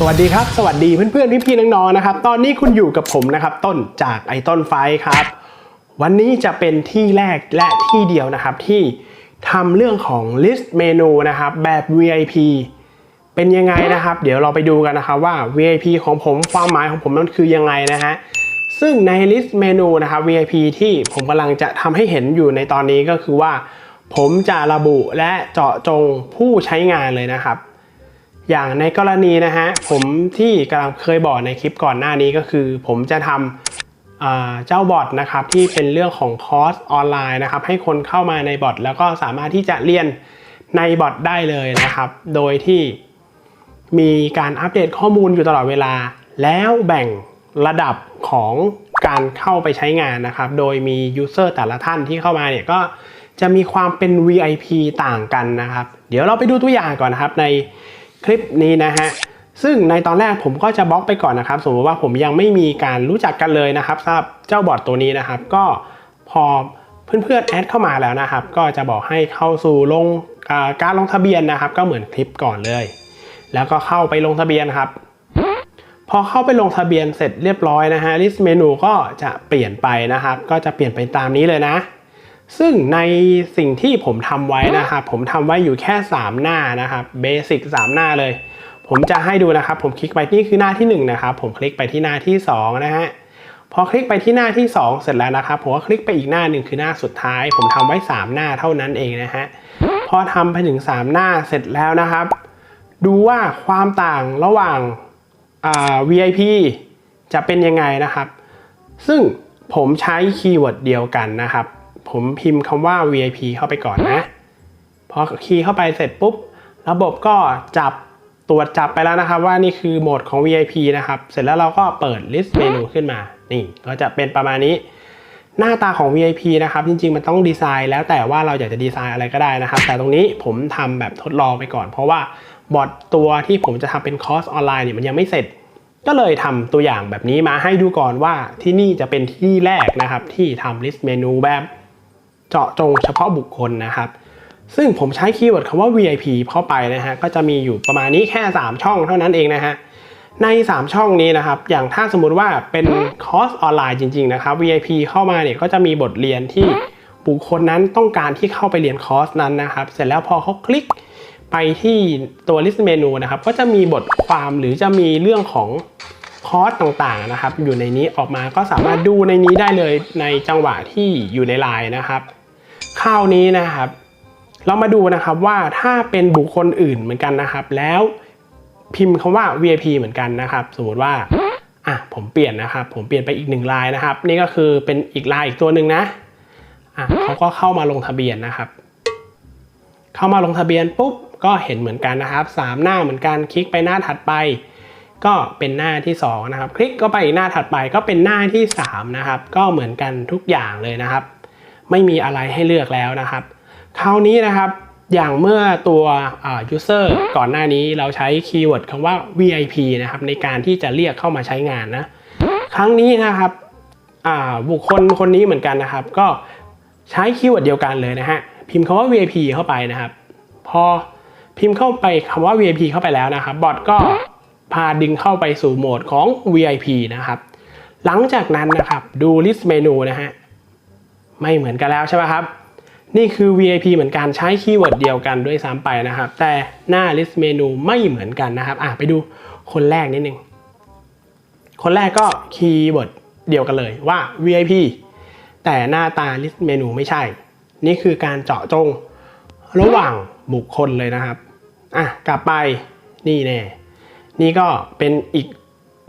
สวัสดีครับ สวัสดีเพื่อนๆพี่ๆน้องๆนะครับ ตอนนี้คุณอยู่กับผมนะครับ ต้นจากไอต้นไฟครับ วันนี้จะเป็นที่แรกและที่เดียวนะครับที่ทำเรื่องของ list เมนูนะครับแบบ VIP เป็นยังไงนะครับ เดี๋ยวเราไปดูกันนะครับว่า VIP ของผมความหมายของผมมันคือยังไงนะฮะซึ่งใน list เมนูนะครับ VIP ที่ผมกำลังจะทำให้เห็นอยู่ในตอนนี้ก็คือว่า ผมจะระบุและเจาะจงผู้ใช้งานเลยนะครับ อย่างในกรณีนะฮะผมที่กำลังเคยบอกในคลิปก่อนหน้านี้ก็คือ ผมจะทำเจ้าบอทนะครับที่เป็นเรื่องของคอร์สออนไลน์นะครับ ให้คนเข้ามาในบอทแล้วก็สามารถที่จะเรียนในบอทได้เลยนะครับ โดยที่มีการอัปเดตข้อมูลอยู่ตลอดเวลา แล้วแบ่งระดับของการเข้าไปใช้งานนะครับ โดยมียูเซอร์แต่ละท่านที่เข้ามาเนี่ยก็จะมีความเป็น VIP ต่างกันนะครับ เดี๋ยวเราไปดูตัวอย่างก่อนนะครับใน คลิปนี้นะฮะซึ่งในตอนแรกผมก็จะบล็อกไปก่อนนะครับ สมมติว่าผมยังไม่มีการรู้จักกันเลยนะครับสำหรับเจ้าบอทตัวนี้นะครับ ก็พอเพื่อนๆแอดเข้ามาแล้วนะครับ ก็จะบอกให้เข้าสู่ลงการลงทะเบียนนะครับ ก็เหมือนคลิปก่อนเลย แล้วก็เข้าไปลงทะเบียนครับ พอเข้าไปลงทะเบียนเสร็จเรียบร้อยนะฮะ list menu ก็จะเปลี่ยนไปนะครับ ก็จะเปลี่ยนไปตามนี้เลยนะ ซึ่งในสิ่งที่ผมทำไว้นะครับ ผมทำไว้อยู่แค่ 3 หน้านะครับเบสิก3หน้าเลย ผมจะให้ดูนะครับ ผมคลิกไปนี่คือหน้าที่ 1 นะครับ ผมคลิกไปที่หน้าที่ 2 นะฮะพอคลิกไปที่หน้าที่ 2 เสร็จแล้วนะครับผมก็คลิกไปอีกหน้าหนึ่งคือหน้าสุดท้าย ผมทำไว้ 3 หน้าเท่านั้นเองนะฮะพอทำไปถึง 3 หน้าเสร็จแล้วนะครับ ดูว่าความต่างระหว่างอ่า VIP จะเป็นยังไงนะครับ ซึ่งผมใช้คีย์เวิร์ดเดียวกันนะครับ ผมพิมพ์คำว่า VIP เข้าไปก่อนนะ พอคีย์เข้าไปเสร็จปุ๊บ ระบบก็จับตรวจจับไปแล้วนะครับ ว่านี่คือโหมดของ VIP นะครับ เสร็จแล้วเราก็เปิด list เมนูขึ้นมา นี่ก็จะเป็นประมาณนี้ หน้าตาของ VIP นะครับ จริง ๆ มันต้องดีไซน์แล้วแต่ว่าเราอยากจะดีไซน์อะไรก็ได้นะครับ แต่ตรงนี้ผมทำแบบทดลองไปก่อน เพราะว่าบอทตัวที่ผมจะทำเป็นคอร์สออนไลน์เนี่ยมันยังไม่เสร็จ ก็เลยทำตัวอย่างแบบนี้มาให้ดูก่อนว่าที่นี่จะเป็นที่แรกนะครับที่ทำ list เมนูแบบ เจาะจงเฉพาะบุคคลนะครับ ซึ่งผมใช้คีย์เวิร์ดคำว่า VIP เข้าไปนะฮะก็จะมีอยู่ประมาณนี้แค่ 3 ช่องเท่านั้นเองนะฮะใน 3 ช่องนี้นะครับ อย่างถ้าสมมุติว่าเป็นคอร์สออนไลน์จริง ๆ นะครับ VIP เข้ามาเนี่ยก็จะมีบทเรียนที่บุคคลนั้นต้องการที่เข้าไปเรียนคอร์สนั้นนะครับ เสร็จแล้วพอเขาคลิกไปที่ตัว list menu นะครับ ก็จะมีบทความหรือจะมีเรื่องของคอร์สต่างๆนะครับ อยู่ในนี้ออกมาก็สามารถดูในนี้ได้เลยในจังหวะที่อยู่ในไลน์นะครับ คราวนี้นะครับ เรามาดูนะครับว่าถ้าเป็นบุคคลอื่นเหมือนกันนะครับ แล้วพิมพ์คำว่า VIP เหมือนกันนะครับ สมมติว่าอะผมเปลี่ยนนะครับ ผมเปลี่ยนไปอีกหนึ่งไลน์นะครับ นี่ก็คือเป็นอีกไลน์อีกตัวหนึ่งนะอะเขาก็เข้ามาลงทะเบียนนะครับ เข้ามาลงทะเบียนปุ๊บก็เห็นเหมือนกันนะครับสามหน้าเหมือนกันคลิกไปหน้าถัดไป ก็เป็นหน้าที่2นะครับ คลิกก็ไปอีกหน้าถัดไปก็เป็นหน้าที่3นะครับ ก็เหมือนกันทุกอย่างเลยนะครับ ไม่มีอะไรให้เลือกแล้วนะครับ คราวนี้นะครับอย่างเมื่อตัว user ก่อนหน้านี้เราใช้คีย์เวิร์ดคำว่า VIP นะครับในการที่จะเรียกเข้ามาใช้งานนะ ครั้งนี้นะครับบุคคลคนนี้เหมือนกันนะครับ ก็ใช้คีย์เวิร์ดเดียวกันเลยนะฮะพิมพ์คำว่า VIP เข้าไปนะครับ พอพิมพ์เข้าไปคำว่า VIP เข้าไปแล้วนะครับ บอทก็พาดึงเข้าไปสู่โหมดของ VIP นะครับ หลังจากนั้นนะครับดู list menu นะฮะ ไม่เหมือนกันแล้วใช่ไหมครับ นี่คือ VIP เหมือนกันใช้คีย์เวิร์ดเดียวกันด้วยซ้ำไปนะครับ แต่หน้า list menu ไม่เหมือนกันนะครับอะไปดูคนแรกนิดนึง คนแรกก็คีย์เวิร์ดเดียวกันเลยว่า VIP แต่หน้าตา list menu ไม่ใช่ นี่คือการเจาะจงระหว่างบุคคลเลยนะครับอะกลับไปนี่แน่นี่ก็เป็นอีก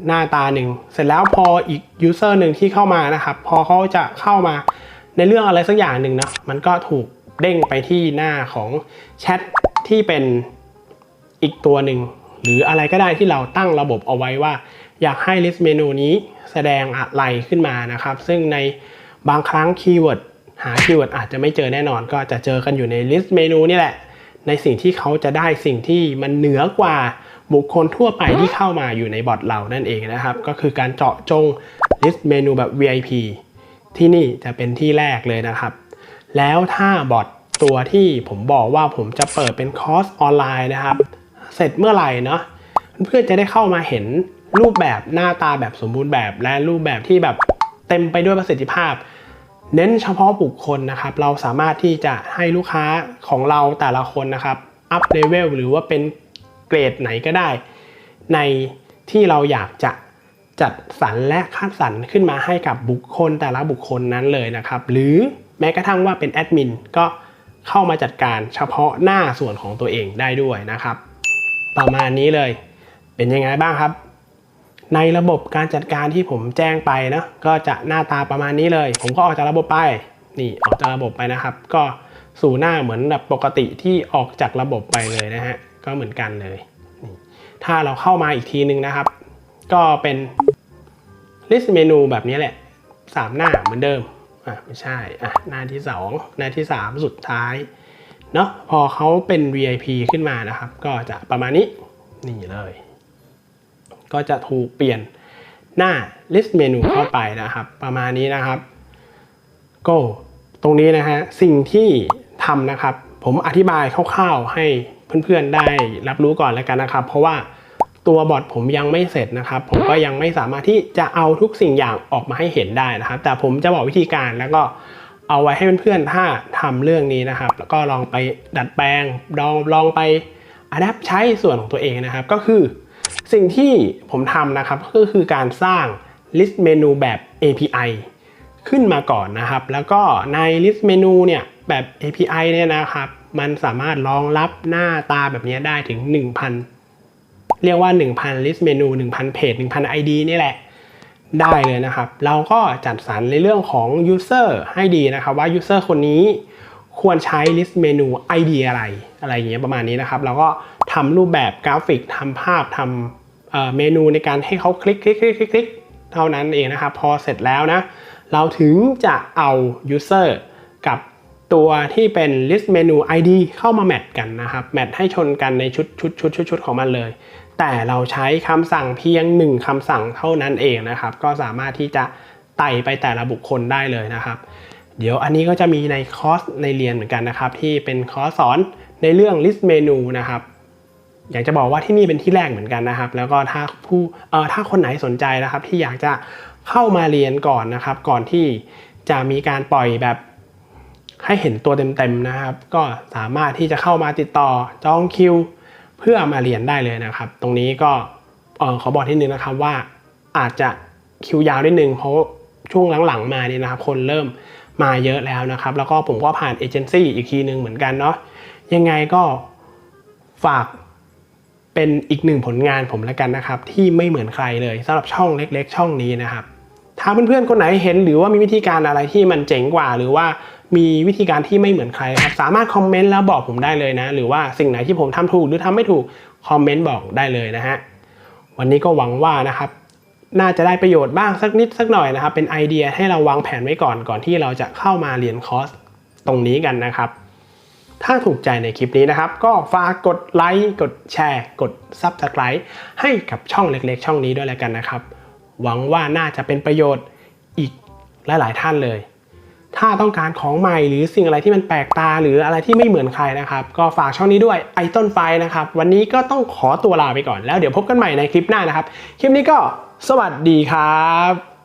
หน้าตาหนึ่ง เสร็จแล้วพออีกยูเซอร์หนึ่งที่เข้ามานะครับ พอเขาจะเข้ามา ในเรื่องอะไรสักอย่างหนึ่งนะมันก็ถูกเด้งไปที่หน้าของแชทที่เป็นอีกตัวหนึ่งหรืออะไรก็ได้ที่เราตั้งระบบเอาไว้ว่า อยากให้ list เมนูนี้แสดงอะไรขึ้นมานะครับ ซึ่งในบางครั้งคีย์เวิร์ดหาคีย์เวิร์ดอาจจะไม่เจอแน่นอน ก็จะเจอกันอยู่ใน list เมนูนี่แหละ ในสิ่งที่เขาจะได้สิ่งที่มันเหนือกว่าบุคคลทั่วไปที่เข้ามาอยู่ในบอทเรานั่นเองนะครับ ก็คือการเจาะจง list เมนูแบบ VIP ที่นี่จะเป็นที่แรกเลยนะครับ แล้วถ้าบอทตัวที่ผมบอกว่าผมจะเปิดเป็นคอร์สออนไลน์นะครับ เสร็จเมื่อไหร่เนาะเพื่อนจะได้เข้ามาเห็นรูปแบบหน้าตาแบบสมบูรณ์แบบและรูปแบบที่แบบเต็มไปด้วยประสิทธิภาพ เน้นเฉพาะบุคคลนะครับ เราสามารถที่จะให้ลูกค้าของเราแต่ละคนนะครับอัพเลเวลหรือว่าเป็นเกรดไหนก็ได้ ในที่เราอยากจะ จัดสรรและคัดสรรขึ้นมาให้กับบุคคลแต่ละบุคคลนั้นเลยนะครับ หรือแม้กระทั่งว่าเป็นแอดมินก็เข้ามาจัดการเฉพาะหน้าส่วนของตัวเองได้ด้วยนะครับประมาณนี้เลย เป็นยังไงบ้างครับ ในระบบการจัดการที่ผมแจ้งไปนะก็จะหน้าตาประมาณนี้เลย ผมก็ออกจากระบบไปนี่ออกจากระบบไปนะครับ ก็สู่หน้าเหมือนแบบปกติที่ออกจากระบบไปเลยนะฮะก็เหมือนกันเลยนี่ถ้าเราเข้ามาอีกทีนึงนะครับ ก็เป็น list เมนูแบบนี้แหละสามหน้าเหมือนเดิมอะไม่ใช่อะหน้าที่สองหน้าที่สามสุดท้ายเนาะพอเขาเป็น VIP ขึ้นมานะครับ ก็จะประมาณนี้นี่เลย ก็จะถูกเปลี่ยนหน้า list เมนูเข้าไปนะครับ ประมาณนี้นะครับก็ตรงนี้นะฮะสิ่งที่ทำนะครับ ผมอธิบายคร่าวๆให้เพื่อนๆได้รับรู้ก่อนแล้วกันนะครับ เพราะว่า ตัวบอทผมยังไม่เสร็จนะครับ ผมก็ยังไม่สามารถที่จะเอาทุกสิ่งอย่างออกมาให้เห็นได้นะครับ แต่ผมจะบอกวิธีการแล้วก็เอาไว้ให้เพื่อนๆถ้าทำเรื่องนี้นะครับ แล้วก็ลองไปดัดแปลงลองลองไปอัดแอปใช้ส่วนของตัวเองนะครับ ก็คือสิ่งที่ผมทำนะครับก็คือการสร้าง list เมนูแบบ API ขึ้นมาก่อนนะครับ แล้วก็ใน list เมนูเนี่ยแบบ API เนี่ยนะครับ มันสามารถรองรับหน้าตาแบบนี้ได้ถึง 1,000 เรียกว่า 1,000 list เมนู1,000เพจ1,000 ID นี่แหละ ได้เลยนะครับ เราก็จัดสรรในเรื่องของ user ให้ดีนะครับ ว่า user คนนี้ควรใช้ list เมนู ID อะไร อะไรอย่างเงี้ยประมาณนี้นะครับ เราก็ทำรูปแบบกราฟิกทำภาพทำเมนูในการให้เขาคลิกคลิกคลิกคลิกคลิกเท่านั้นเองนะครับ พอเสร็จแล้วนะ เราถึงจะเอา user กับตัวที่เป็น list เมนู ID เข้ามาแมทกันนะครับ แมทให้ชนกันในชุดชุดชุดชุดชุดของมันเลย แต่เราใช้คำสั่งเพียงหนึ่งคำสั่งเท่านั้นเองนะครับ ก็สามารถที่จะไต่ไปแต่ละบุคคลได้เลยนะครับ เดี๋ยวอันนี้ก็จะมีในคอร์สในเรียนเหมือนกันนะครับ ที่เป็นคอร์สสอนในเรื่อง list เมนูนะครับอยากจะบอกว่าที่นี่เป็นที่แรกเหมือนกันนะครับ แล้วก็ถ้าผู้เอ่อถ้าคนไหนสนใจนะครับ ที่อยากจะเข้ามาเรียนก่อนนะครับ ก่อนที่จะมีการปล่อยแบบให้เห็นตัวเต็มๆนะครับ ก็สามารถที่จะเข้ามาติดต่อจองคิว เพื่อมาเรียนได้เลยนะครับ ตรงนี้ก็เออขอบอกที่นึงนะครับว่าอาจจะคิวยาวนิดนึงเพราะช่วงหลังๆมาเนี่ยนะครับ คนเริ่มมาเยอะแล้วนะครับ แล้วก็ผมก็ผ่านเอเจนซี่อีกทีหนึ่งเหมือนกันเนาะยังไงก็ฝากเป็นอีกหนึ่งผลงานผมแล้วกันนะครับ ที่ไม่เหมือนใครเลยสำหรับช่องเล็ก ๆ ช่องนี้นะครับ ถ้าเพื่อนๆคนไหนเห็นหรือว่ามีวิธีการอะไรที่มันเจ๋งกว่าหรือว่า มีวิธีการที่ไม่เหมือนใครครับสามารถคอมเมนต์แล้วบอกผมได้เลยนะ หรือว่าสิ่งไหนที่ผมทำถูกหรือทำไม่ถูกคอมเมนต์บอกได้เลยนะฮะวันนี้ก็หวังว่านะครับน่าจะได้ประโยชน์บ้างสักนิดสักหน่อยนะครับ เป็นไอเดียให้เราวางแผนไว้ก่อนก่อนที่เราจะเข้ามาเรียนคอร์สตรงนี้กันนะครับ ถ้าถูกใจในคลิปนี้นะครับ ก็ฝากกดไลค์กดแชร์ กด Subscribe ให้กับช่องเล็กๆ ช่องนี้ด้วยแล้วกันนะครับ หวังว่าน่าจะเป็นประโยชน์อีกหลายๆท่านเลย ถ้าต้องการของใหม่หรือสิ่งอะไรที่มันแปลกตาหรืออะไรที่ไม่เหมือนใครนะครับ ก็ฝากช่องนี้ด้วยไอต้นไฟนะครับ วันนี้ก็ต้องขอตัวลาไปก่อนแล้วเดี๋ยวพบกันใหม่ในคลิปหน้านะครับ คลิปนี้ก็สวัสดีครับ